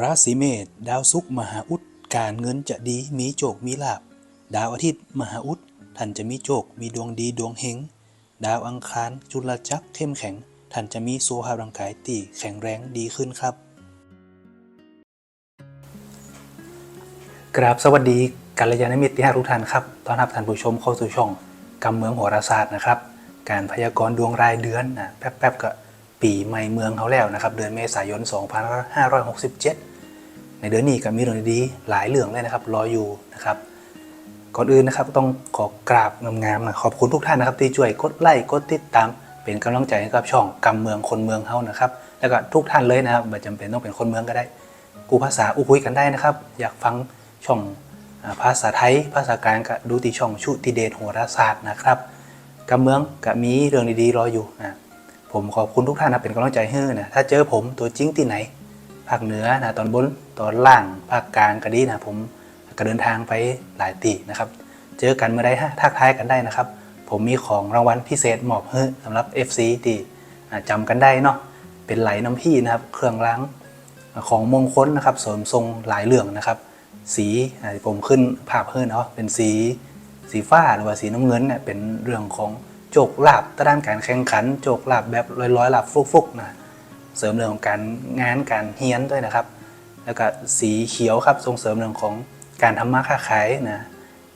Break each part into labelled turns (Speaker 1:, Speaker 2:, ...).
Speaker 1: ราศีเมษดาวศุกร์มหาอุดการเงินจะดีมีโจกมีลาบ ดาวอาทิตย์มหาอุดท่านจะมีโจกมีดวงดีดวงเฮงดาวอังคารจุลจักรเข้มแข็ง ท่านจะมีสุขภาพร่างกายตีแข็งแรงดีขึ้นครับกราบสวัสดีกัลยาณมิตรที่ทุกท่านครับต้อนรับท่านผู้ชมเข้าสู่ช่องกำเมืองโหราศาสตร์นะครับ การพยากรณ์ดวงรายเดือนนะแป๊บๆก็ ปีใหม่เมืองเขาแล้วนะครับ เดือนเมษายน 2567 ในเดือนนี้ก็มีเรื่องดีๆหลายเรื่องเลยนะครับ รออยู่นะครับ ก่อนอื่นนะครับต้องขอกราบงามๆนะขอบคุณทุกท่านนะครับที่ช่วยกดไลค์กดติดตาม เป็นกำลังใจให้กับช่องกำเมืองคนเมืองเฮานะครับ แล้วก็ทุกท่านเลยนะครับไม่จำเป็นต้องเป็นคนเมืองก็ได้ กูภาษาอู้คุยกันได้นะครับ อยากฟังช่องภาษาไทย ภาษากลางก็ดูที่ช่องชุติเดชโหราศาสตร์นะครับกำเมืองก็มีเรื่องดีๆรออยู่นะ ผมขอบคุณทุกท่านนะเป็นกำลังใจให้นะถ้าเจอผมตัวจริงที่ไหนภาคเหนือนะตอนบนตอนล่างภาคกลางก็ดีนะผมก็เดินทางไปหลายตีนะครับ เจอกันเมื่อใดฮะทักทายกันได้นะครับ ผมมีของรางวัลพิเศษมอบให้สำหรับ FC ที่อ่าจำกันได้เนาะเป็นไหลน้ำพี่นะครับ เครื่องล้างของมงคลนะครับเสริมทรงหลายเรื่องนะครับ สีผมขึ้นภาพเพิ่นเนาะเป็นสีสีฟ้าหรือว่าสีน้ำเงินเนี่ยเป็นเรื่องของ โจกลาบด้านการแข่งขัน โจกลาบแบบลอยๆลาบฟุกๆนะเสริมเรื่องของการงานการเฮียนด้วยนะครับ แล้วก็สีเขียวครับส่งเสริมเรื่องของการทำมาค้าขายนะ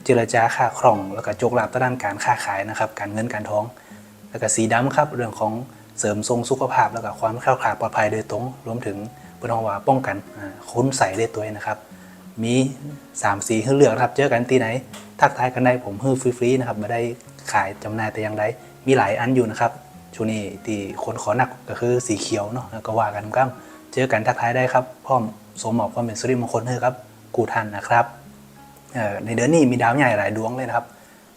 Speaker 1: เจรจาค้าคล่อง แล้วก็โจกลาบด้านการค้าขายนะครับ การเงินการท้อง แล้วก็สีดำครับเรื่องของเสริมทรงสุขภาพแล้วก็ความแคล้วคลาปลอดภัยโดยตรงรวมถึงปนว่าป้องกันคุ้นใส่ได้ตัวเองนะครับ มี 3 สีให้เลือกครับเจอกันที่ไหน ทักทายกันได้ผมฮื้อฟรีๆนะครับไม่ได้ขายจำหน่ายแต่อย่างใดมีหลายอันอยู่นะครับช่วงนี้ที่คนขอหนักก็คือสีเขียวเนาะก็ว่ากันครับเจอกันทักทายได้ครับพร้อมสมหมอบความเป็นสิริมงคลให้ครับกูทันนะครับในเดือนนี้มีดาวใหญ่หลายดวงเลยนะครับ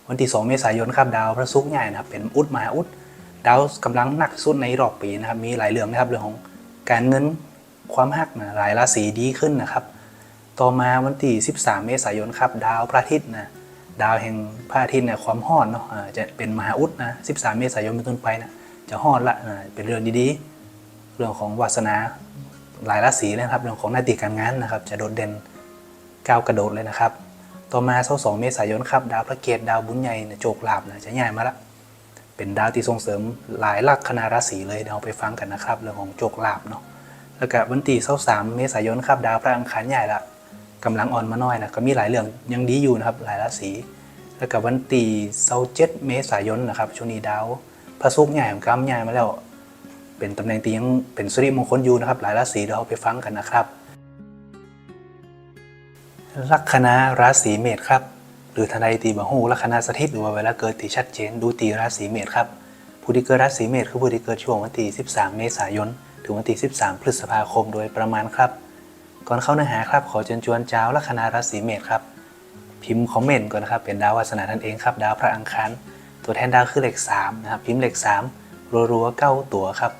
Speaker 1: วันที่ 2 เมษายนครับดาวพระศุกร์ใหญ่นะครับเป็นอุดมหาอุดดาวกำลังหนักสุดในรอบปีนะครับมีหลายเรื่องนะครับเรื่องของการเงินความหักนะหลายราศีดีขึ้นนะครับ ต่อมาวันที่ 13 เมษายนครับดาวพระอาทิตย์นะ ดาวแห่งพระอาทิตย์เนี่ยความฮ้อนเนาะจะเป็นมหาอุดนะ13 เมษายนเป็นต้นไปนะจะฮ้อนละเป็นเรื่องดีๆ เรื่องของวาสนาหลายราศีนะครับ เรื่องของหน้าที่การงานนะครับ จะโดดเด่นก้าวกระโดดเลยนะครับ ต่อมาเสาร์2เมษายนครับดาวพระเกตดาวบุญใหญ่โจกลาบนะจะย้ายมาละเป็นดาวที่ส่งเสริมหลายลัคนาราศีเลยเดี๋ยวเราไปฟังกันนะครับ เรื่องของโจกลาบเนาะแล้วก็วันที่23เมษายนครับดาวพระอังคารใหญ่ละ กำลังอ่อนมาหน่อยนะก็มีหลายเรื่องยังดีอยู่นะครับหลายราศีแล้วก็วันที่27เจ็ดเมษายนนะครับช่วงนี้ดาวพระศุกร์ใหญ่ของกำใหญ่มาแล้ว เป็นตำแหน่งที่ยังเป็นสิริมงคลอยู่นะครับ หลายราศีเดี๋ยวเราไปฟังกันนะครับ ลัคนาราศีเมษครับหรือทนายตีบะฮูลัคนาสถิตหรือว่าเวลาเกิดที่ชัดเจน ดูตีราศีเมษครับผู้ที่เกิดราศีเมษคือผู้ที่เกิดช่วงวันที่ 13 เมษายน ถึงวันที่ 13 พฤษภาคมโดยประมาณครับ ก่อนเข้าเนื้อหาครับขอเชิญชวนเจ้าลัคนาราศีเมษครับ พิมพ์คอมเมนต์ก่อนนะครับเป็นดาววาสนาท่านเองครับ ดาวพระอังคารตัวแทนดาวคือเลข3นะครับพิมพ์เลข3รัวๆเก้าตัวครับ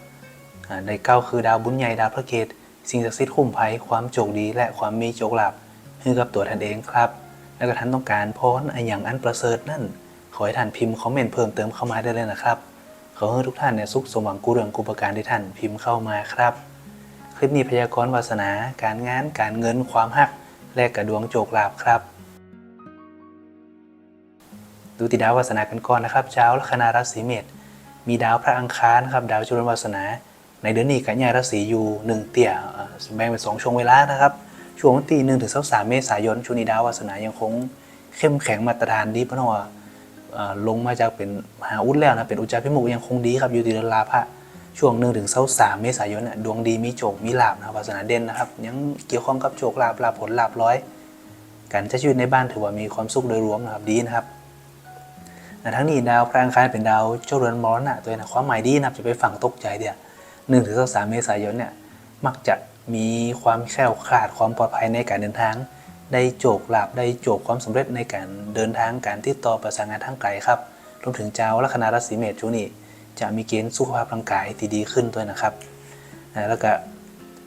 Speaker 1: ในเก้าคือดาวบุญใหญ่ดาวพระเกตสิ่งศักดิ์สิทธิ์คุ้มภัยความโชคดี และความมีโชคลาภให้กับตัวท่านเองครับ แล้วก็ท่านต้องการพรอันอย่างอันประเสริฐนั่น ขอให้ท่านพิมพ์คอมเมนต์เพิ่มเติมเข้ามาได้เลยนะครับขอให้ทุกท่านเนี่ยสุขสมหวังกุเรื่องกุประการที่ท่านพิมพ์เข้ามาครับ ลิปนี้พยากรณ์วาสนา การงาน การเงิน ความหัก และกระดวงโจกลาบครับ ดูติดาววาสนากันก่อนนะครับเจ้าลัคนาราศีเมษมีดาวพระอังคารครับดาวจุลวาสนา ในเดือนนี้กันยาราศีอยู่หนึ่งเตี่ยแบ่งเป็นสองช่วงเวลานะครับช่วงวันที่หนึ่งถึงสามเมษายนช่วงนี้ดาววาสนายังคงเข้มแข็งมาตรฐานดีเพราะว่าลงมาจากเป็นมหาอุดแล้วนะเป็นอุจจาพิมุกยังคงดีครับอยู่ที่เดือนลาภะ ช่วงหนึ่งถึงเสาสามเมษายนเนี่ยดวงดีมีโจกมีลาบนะครับวาสนาเด่นนะครับ ยังเกี่ยวข้องกับโจกลาบลาบผลลาบร้อย การใช้ชีวิตในบ้านถือว่ามีความสุขโดยรวมนะครับดีนะครับแต่ทั้งนี้ดาวพระอังคารเป็นดาวเจ้าเรือนมรณะตัวเองนะความหมายดีนะครับจะไปฝั่งตกใจเดียวหนึ่งถึงสามเมษายนเนี่ยมักจะมีความแคล้วคลาดความปลอดภัยในการเดินทาง ได้โจกลาบได้โจกความสำเร็จในการเดินทางการติดต่อประสานงานทางไกลครับรวมถึงเจ้าลัคนาราศีเมษช่วงนี้ จะมีเกณฑ์สุขภาพร่างกายที่ดีขึ้นด้วยนะครับแล้วก็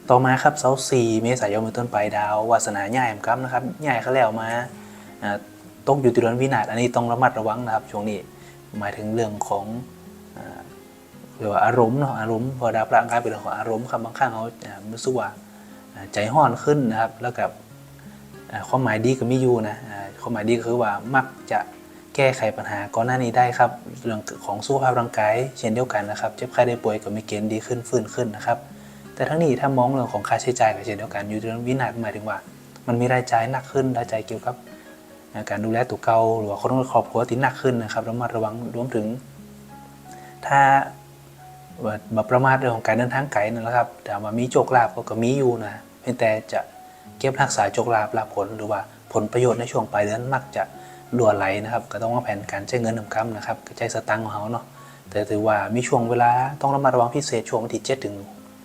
Speaker 1: ต่อมาครับเสาสี่เมษายนเป็นต้นไปดาววาสนาใหญ่ครับนะครับใหญ่เขาแล้วมาตกอยู่ติดเรือนวินาศอันนี้ต้องระมัดระวังนะครับช่วงนี้หมายถึงเรื่องของเรียกว่าอารมณ์เนาะอารมณ์พอดาวพระอังคารเป็นเรื่องของอารมณ์ครับบางครั้งเขารู้สึกว่าใจห้อนขึ้นนะครับแล้วกับความหมายดีก็มีอยู่นะความหมายดีก็คือว่ามักจะ แก้ไขปัญหาก่อนหน้านี้ได้ครับเรื่องของสุขภาพร่างกายเช่นเดียวกันนะครับเจ็บไข้ได้ป่วยก็มีเกณฑ์ดีขึ้นฟื้นขึ้นนะครับ แต่ทั้งนี้ถ้ามองเรื่องของค่าใช้จ่ายก็เช่นเดียวกันอยู่ในเรื่องวินาศหมายถึงว่า มันมีรายจ่ายหนักขึ้นรายจ่ายเกี่ยวกับ การดูแลตัวเก่าหรือว่าคนครอบครัวที่หนักขึ้นนะครับระมัดระวังรวมถึง ถ้าว่าบประมาทเรื่องของการเดินทางไกลนั่นแหละครับแต่ว่ามีโจกลาบก็ก็มีอยู่นะเพียงแต่จะเก็บรักษาโจกลาบลาผลหรือว่าผลประโยชน์ในช่วงปลายเดือนมักจะ ด่วนไหลนะครับ ก็ต้องวางแผนการใช้เงินนำคำนะครับกระจายสตังค์ของเขาเนาะแต่ถือว่ามีช่วงเวลาต้องระมัดระวังพิเศษช่วงวันที่7ถึง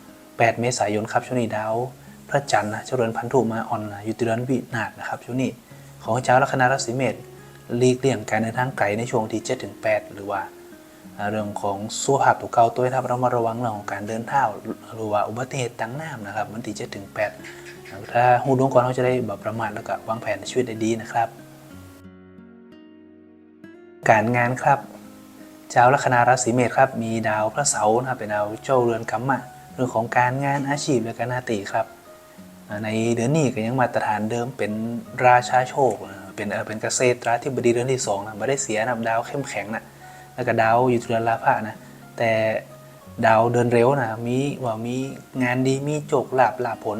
Speaker 1: 8 เมษายนครับช่วงนี้ดาวพระจันทร์นะเจริญพันธุมาออนนะอยู่ที่เดือนวินาศนะครับช่วงนี้ของเจ้าลัคนาราศีเมษหลีกเลี่ยงการเดินทางไกลในช่วงที่7ถึง8หรือว่าเรื่องของสุขภาพตัวเก่าตัวนะครับเรามาระวังเรื่องของการเดินเท้าหรือว่าอุบัติเหตุต่างน้ำนะครับวันที่7ถึง8ถ้าหูดวงก่อนเขาจะได้แบบประมาทแล้วก็วางแผนชีวิตได้ดีนะครับ การงานครับเจ้าลัคนาราศีเมษครับมีดาวพระเสาร์นะครับเป็นดาวเจ้าเรือนกำมะเรื่องของการงานอาชีพและการหนาตีครับ ในเดือนนี้ก็ยังมาตรฐานเดิมเป็นราชาโชค เป็นเออเป็นเกษตรราธิบดีเดือนที่สองนะไม่ได้เสียนะดาวเข้มแข็งนะแล้วก็ดาวอยู่ที่เรือนลาภะนะแต่ดาวเดินเร็วนะมีว่ามีงานดีมีโจกลาบลาผล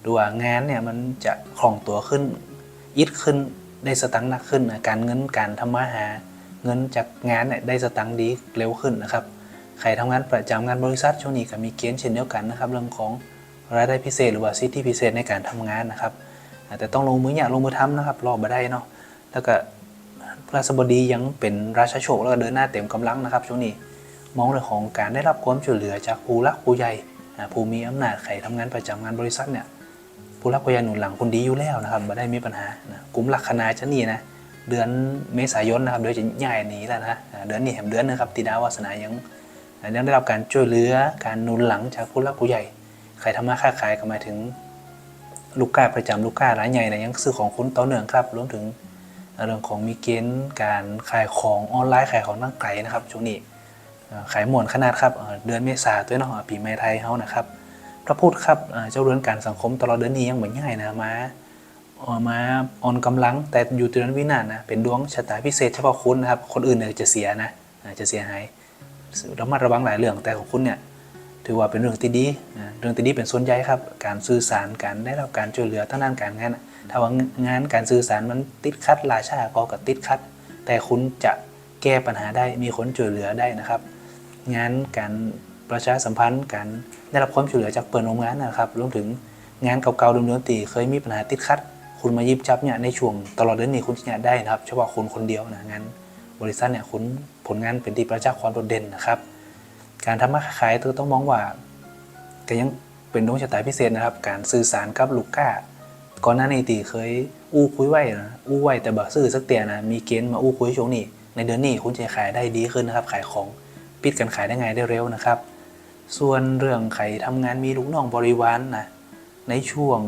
Speaker 1: หรือว่างานเนี่ยมันจะคล่องตัวขึ้นยิดขึ้นได้สตังค์หนักขึ้นนะการเงินการทำมาหา เงินจากงานเนี่ยได้สตังค์ดีเร็วขึ้นนะครับใครทำงานประจำงานบริษัทช่วงนี้ก็มีเกณฑ์เช่นเดียวกันนะครับ เรื่องของรายได้พิเศษหรือว่าสิทธิพิเศษในการทำงานนะครับแต่ต้องลงมืออยากลงมือทำนะครับรอมาได้เนาะแล้วก็พระสบดียังเป็นราชาโชคแล้วก็เดินหน้าเต็มกำลังนะครับช่วงนี้มองเรื่องของการได้รับความช่วยเหลือจากผู้รักผู้ใหญ่ผู้มีอำนาจใครทำงานประจำงานบริษัทเนี่ยผู้รักผู้ใหญ่หนุนหลังคนดีอยู่แล้วนะครับไม่ได้มีปัญหานะกลุ่มลักคนาจะนี่นะ เดือนเมษายนนะครับเดือนจะใหญ่หนีแล้วนะเดือนนี้แหมเดือนนะครับตีดาววาสนายังยังได้รับการช่วยเหลือการนุนหลังจากผู้รักผู้ใหญ่ใครทำมาค้าขายก็หมายถึงลูกค้าประจำลูกค้ารายใหญ่นะยังซื้อของคุณต่อเนื่องครับรวมถึงเรื่องของมีเกณฑ์การขายของออนไลน์ขายของนั่งไกลนะครับช่วงนี้ขายหมวนขนาดครับเดือนเมษาตัวเนาะปีใหม่ไทยเฮานะครับพระพุธครับเจ้าเรือนการสังคมตลอดเดือนนี้ยังเหมือนง่ายนะมา มาอ่อนกำลังแต่อยู่เดือนวินาศนะเป็นดวงชะตาพิเศษเฉพาะคุณนะครับ คนอื่นเนี่ยจะเสียนะจะเสียหายระมัดระวังหลายเรื่องแต่ของคุณเนี่ยถือว่าเป็นเรื่องที่ดีนะเรื่องที่ดีเป็นส่วนใหญ่ครับ การสื่อสารการได้รับการช่วยเหลือทั้งด้านการงาน ถ้าว่างานการสื่อสารมันติดขัดราชาก็กับติดขัด แต่คุณจะแก้ปัญหาได้มีคนช่วยเหลือได้นะครับ งานการประชาสัมพันธ์การได้รับความช่วยเหลือจากเปิดโรงงานนะครับรวมถึงงานเก่าๆเดิมๆตีเคยมีปัญหาติดขัด คุณมายิบจับเนี่ยในช่วงตลอดเดือนนี้คุณจะเนี่ยได้นะครับเฉพาะคุณคนเดียวนะงานบริษัทเนี่ยคุณผลงานเป็นที่ประจักษ์ความโดดเด่นนะครับ การทำมาขายตัวต้องมองว่าก็ยังเป็นดวงชะตาพิเศษนะครับ การสื่อสารกับลูกค้าก่อนหน้านี้ตีเคย อู้คุยไว้นะอู้ไว้แต่บ่ซื้อสักเตียนะมีเกณฑ์มาอู้คุยช่วงนี้ ในเดือนนี้คุณจะขายได้ดีขึ้นนะครับ ขายของปิดกันขายได้ไงได้เร็วนะครับ ส่วนเรื่องใครทำงานมีลูกน้องบริวารนะในช่วง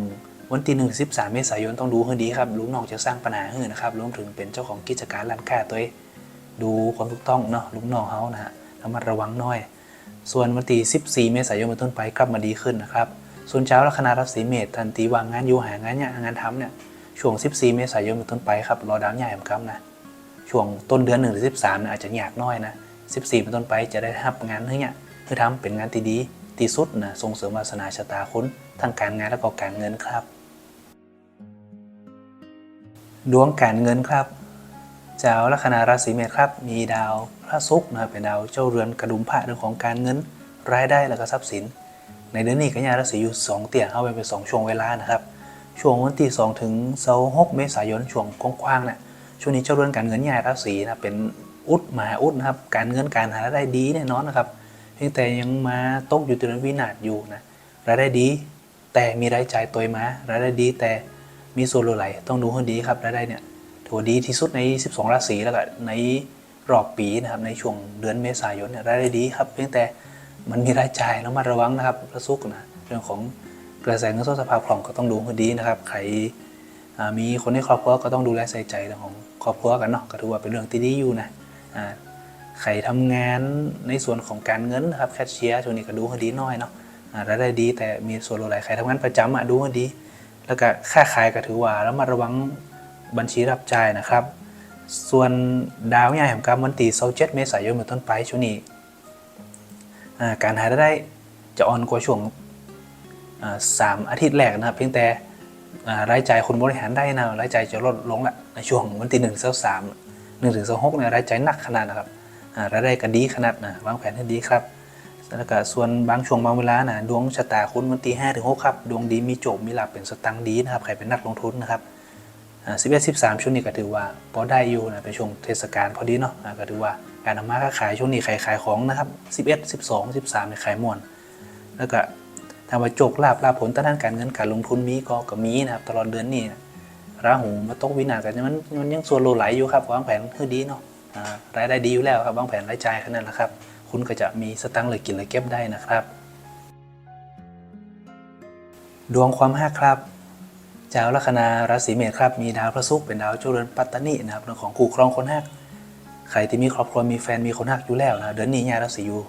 Speaker 1: วันที่หนึ่งสิบสามเมษายนต้องดูให้ดีครับลูกน้องจะสร้างปัญหาให้นะครับรวมถึงเป็นเจ้าของกิจการร้านค้าตัวเองดูความถูกต้องเนาะลูกน้องเขานะฮะระมัดระวังหน่อย ส่วนวันที่14 เมษายนเป็นต้นไปกลับมาดีขึ้นนะครับ ส่วนเช้าลัคนาราศีเมษทันทีวางงานอยู่หางานเนี่ยงานทำเนี่ยช่วง 14 เมษายนเป็นต้นไปครับรอดาวใหญ่เหมือนกันนะช่วงต้นเดือน1หรือ13เนี่ยอาจจะยากน้อยนะ14 เป็นต้นไปจะได้รับงานเนี่ยเพื่อทำเป็นงานที่ดีที่สุดนะส่งเสริมวาสนาชะตาคุณ ทั้งการงานและก็การเงินครับ ดวงการเงินครับเจ้าลัคนาราศีเมษครับ มีดาวพระศุกร์นะครับเป็นดาวเจ้าเรือนกระดุมพระเรื่องของการเงินรายได้และก็ทรัพย์สิน ในเดือนนี้กัญญาราศีอยู่ 2 เตี่ยเข้าไปเป็น 2 ช่วงเวลานะครับ ช่วงวันที่2ถึง26เมษายนช่วงกว้างๆเนี่ยช่วงนี้เจ้าเรือนการเงินย้ายราศีนะเป็นอุดมาอุดนะครับ การเงินการหารายได้ดีแน่นอนนะครับ เพียงแต่ยังมาตกอยู่ในเดือนวินาศอยู่นะรายได้ดี แต่มีรายจ่ายตัวมารายได้ดี แต่มีส่วนลดไหลต้องดูให้ดีครับรายได้เนี่ยถือว่าดีที่สุดใน 12 ราศีแล้วก็ในรอบปีนะครับในช่วงเดือนเมษายนเนี่ยรายได้ดีครับเพียงแต่มันมีรายจ่ายแล้วมาระวังนะครับพระสุกนะเรื่องของกระแสเงินสดสภาพคล่องก็ต้องดูให้ดีนะครับใครมีคนในครอบครัวก็ต้องดูแลใส่ใจเรื่องของครอบครัวกันเนาะก็ถือว่าเป็นเรื่องที่ดีอยู่นะใครทำงานในส่วนของการเงินนะครับแคชเชียร์ช่วงนี้ก็ดูให้ดีหน่อยเนาะ รายได้ดีแต่มีส่วนลดหลายใครทำงานประจำอะดูให้ดี แล้วก็ค่าขายก็ถือว่าแล้วมาระวังบัญชีรับจ่ายนะครับ ส่วนดาวใหญ่แห่งกรรมวันที่27เมษายนเป็นต้นไปช่วงนี้การหารายได้จะอ่อนกว่าช่วงสามอาทิตย์แรกนะครับ เพียงแต่รายจ่ายคนบริหารได้นะรายจ่ายจะลดลงละในช่วงวันที่หนึ่งเสาสามหนึ่งถึงเสาหกเนี่ยรายจ่ายหนักขนาดนะครับรายได้ก็ดีขนาดนะวางแผนให้ดีครับ แล้วก็ส่วนบางช่วงบางเวลานะดวงชะตาคุณวันที่ห้าถึงหกครับดวงดีมีโจบมีหลับเป็นสตังดีนะครับใครเป็นนักลงทุนนะครับสิบเอ็ดสิบสามช่วงนี้ก็ถือว่าพอได้อยู่นะเป็นช่วงเทศกาลพอดีเนาะก็ถือว่าการทำมาค้าขายช่วงนี้ขายขายของนะครับสิบเอ็ดสิบสองสิบสามเนี่ยขายมวนแล้วก็ทำมาโจกลาบลาผลต้านการเงินการลงทุนมีก็ก็มีนะครับตลอดเดือนนี้ราหูมาตกวินาศกันมันมันยังส่วนโลไหลอยู่ครับวางแผนคือดีเนาะรายได้ดีอยู่แล้วครับวางแผนรายจ่ายแค่นั้นแหละครับ คุณก็จะมีสตังค์เหลยกินเหลยเก็บได้นะครับ ดวงความหักครับเจ้าลัคนาราศีเมษครับมีดาวพระศุกร์เป็นดาวจ้าเรือนปัตตานีนะครับเรื่องของคู่ครองคนหักใครที่มีครอบครัวมีแฟนมีคนหักอยู่แล้วนะเดือนนี้เนี่ยราศีอยู่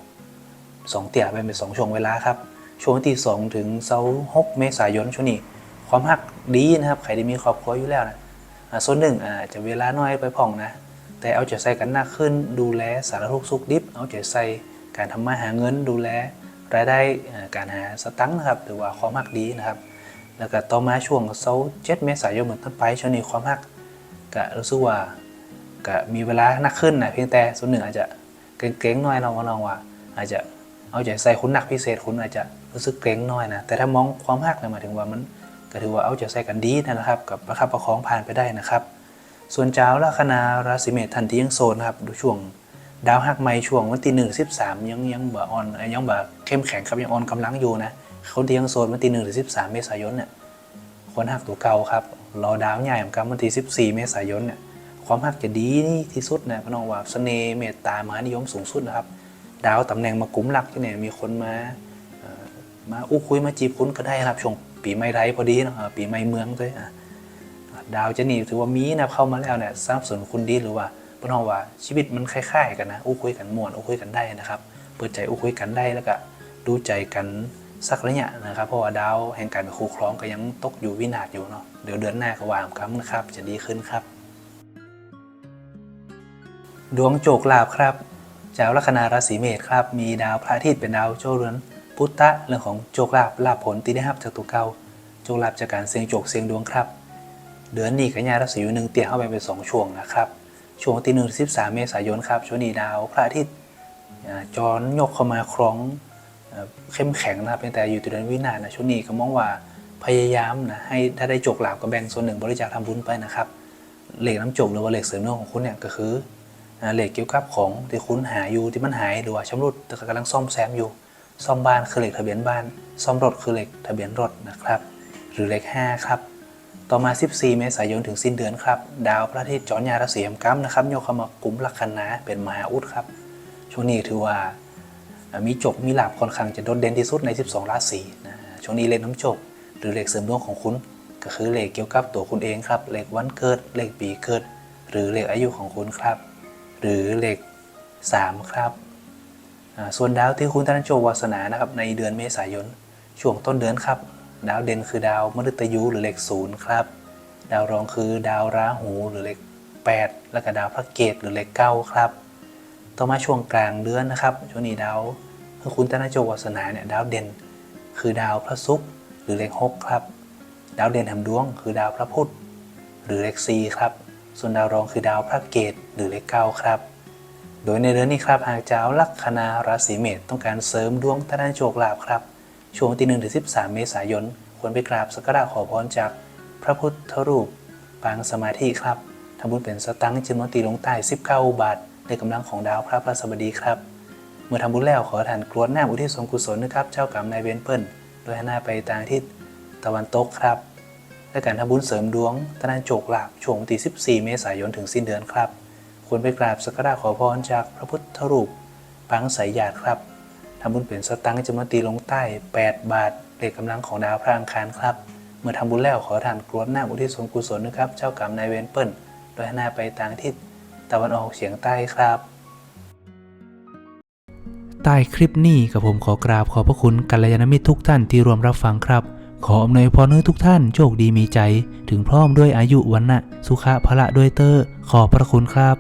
Speaker 1: สองเตี่ยเป็นเป็นสองช่วงเวลาครับช่วงวันที่สองถึงเสาร์หกเมษายนช่วงนี้ความหักดีนะครับใครที่มีครอบครัวอยู่แล้วนะส่วนหนึ่งอาจจะเวลาน้อยไปผ่องนะ แต่เอาใจใส่กันหนักขึ้น ดูแลสารทุกสุขดิบ เอาใจใส่การทำมาหาเงิน ดูแลรายได้การหาสตังค์นะครับถือว่าความหักดีนะครับ แล้วก็ต่อมาช่วงเสาร์เจ็ดเมษายนเหมือนต้นไปช่วงนี้ความหักก็รู้สึกว่าก็มีเวลานักขึ้นนะเพียงแต่ส่วนหนึ่งอาจจะเกรงๆหน้อยเราว่าเราว่า อาจจะเอาใจใส่คุณหนักพิเศษคุณอาจจะรู้สึกเกรงน้อยนะแต่ถ้ามองความหักเนี่ยหมายถึงว่ามันก็ถือว่าเอาใจใส่กันดีนะครับ กับประคับประคองผ่านไปได้นะครับ ส่วนเจ้าลัคนาราศีเมษทันทียังโซนนะครับดูช่วงดาวหักไม้ช่วงวันที่หนึ่งสิบสามยังยังบ่อ่อนเอ้ยยังบ่เข้มแข็งครับยังอ่อนกำลังอยู่นะเขาที่ยังโซนวันที่หนึ่งถึงสิบสามเมษายนเนี่ยคนหักตัวเก่าครับรอดาวใหญ่เหมือนกันวันที่สิบสี่เมษายนเนี่ยความหักจะดีที่สุดนะพี่น้องว่าเสน่ห์เมตตามหานิยมสูงสุดนะครับ ดาวตำแหน่งมากุมหลักที่เนี่ยมีคนมามาอู้คุยมาจีบคุณก็ได้ครับช่วงปีใหม่ไทยพอดีเนาะปีใหม่เมืองด้วยอะ ดาวจะนี่ถือว่ามีนะเข้ามาแล้วเนี่ยสนับสนุนคุณดีหรือว่าเพื่อนว่าชีวิตมันคล้ายๆกันนะอู้คุยกันม่วนอู้คุยกันได้นะครับ เปิดใจอู้คุยกันได้แล้วก็ดูใจกันสักระยะนะครับ เพราะว่าดาวแห่งการเป็นคู่ครองก็ยังตกอยู่วินาศอยู่เนาะเดี๋ยวเดือนหน้าก็วางครั้งนะครับ จะดีขึ้นครับ ดวงโจกลาบครับเจ้าลัคนาราศีเมษครับ มีดาวพระอาทิตย์เป็นดาวเจ้าเรือนพุทธะเรื่องของโจกลาบลาบผลที่ได้รับจากตัวเก่าโจกลาบจากการเสียงโจกเสียงดวงครับ เดือนนี้กันยาราศีอยู่หนึ่งเตี่ยเข้าไปเป็นสองช่วงนะครับช่วงที่หนึ่งสิบสามเมษายนครับช่วงนี้ดาวพระอาทิตย์อ่าจรยกเข้ามาครองเข้มแข็งนะครับแต่อยู่ตัวเดือนวินาศนะช่วงนี้ก็มองว่าพยายามนะให้ถ้าได้จกหลาบก็แบ่งส่วนหนึ่งบริจาคทำบุญไปนะครับเหล็กน้ำจกหรือว่าเหล็กเสริมเนื้อของคุณเนี่ยก็คือเหล็กเกี่ยวกับของที่คุณหาอยู่ที่มันหายหรือว่าชำรุดแต่กำลังซ่อมแซมอยู่ ซ่อมบ้านคือเหล็กทะเบียนบ้าน ซ่อมรถคือเหล็กทะเบียนรถนะครับ หรือเหล็ก5ครับ ต่อมา 14 เมษายนถึงสิ้นเดือนครับ ดาวพระอาทิตย์จรยาราศีแห่งกัมนะครับโยกเข้ามากลุ่มลัคนาเป็นมหาอุดครับ ช่วงนี้ถือว่ามีจบมีหลาบค่อนข้างจะโดดเด่นที่สุดใน 12 ราศีนะช่วงนี้เลขน้ำจบ หรือเลขเสริมดวงของคุณ ก็คือเลขเกี่ยวกับตัวคุณเองครับ เลขวันเกิด เลขปีเกิด หรือเลขอายุของคุณครับ หรือเลข 3 ครับ ส่วนดาวที่คุณท่านโชควาสนานะครับในเดือนเมษายนช่วงต้นเดือนครับ ดาวเด่นคือดาวมฤตยูหรือเลขศูนย์ครับ ดาวรองคือดาวราหูหรือเลข 8 แล้วก็ดาวพระเกตหรือเลข9ครับ ต่อมาช่วงกลางเดือนนะครับ ช่วงนี้ดาวคือคุณธนโจวาสนาเนี่ยดาวเด่น คือดาวพระศุกร์หรือเลข6ครับ ดาวเด่นแห่งดวง คือดาวพระพุธหรือเลข4ครับ ส่วนดาวรองคือดาวพระเกตหรือเลข9ครับโดยในเดือนนี้ครับหากเจ้าลัคนาราศีเมษต้องการเสริมดวงทางด้านโชคลาภครับ ช่วงวันที่1ถึง13 เมษายน ควรไปกราบสักการะขอพรจากพระพุทธรูปปางสมาธิครับทำบุญเป็นสตังค์จำนวนตีลงใต้ 19 บาท ในกำลังของดาวพระพระสบดีครับ เมื่อทำบุญแล้วขอทานกรวดน้ำอุทิศส่วนกุศลนะครับ เจ้ากรรมนายเวรเปิลโดยหนหน้าไปทางทิศตะวันตกครับ และการทำบุญเสริมดวงทางด้านโจกหลาภช่วงวันที่14 เมษายนถึงสิ้นเดือนครับ ควรไปกราบสักการะขอพรจากพระพุทธรูปปางสายญาติครับ ทำบุญเป็นสตังค์จำนวนตีลงใต้ 8 บาทเลขกำลังของดาวพระอังคารครับ เมื่อทำบุญแล้วขอทานกรวดน้ำอุทิศส่วนกุศลนะครับ เจ้ากรรมนายเวรเปิ้ลโดยหน้าไปทางทิศตะวันออกเฉียงใต้ครับ
Speaker 2: ใต้คลิปนี้กับผมขอกราบขอพระคุณกัลยาณมิตรทุกท่านที่รวมรับฟังครับ ขออำนวยพรให้ทุกท่านโชคดีมีใจ ถึงพร้อมด้วยอายุวันนะสุขะพละด้วยเตอร์ขอพระคุณครับ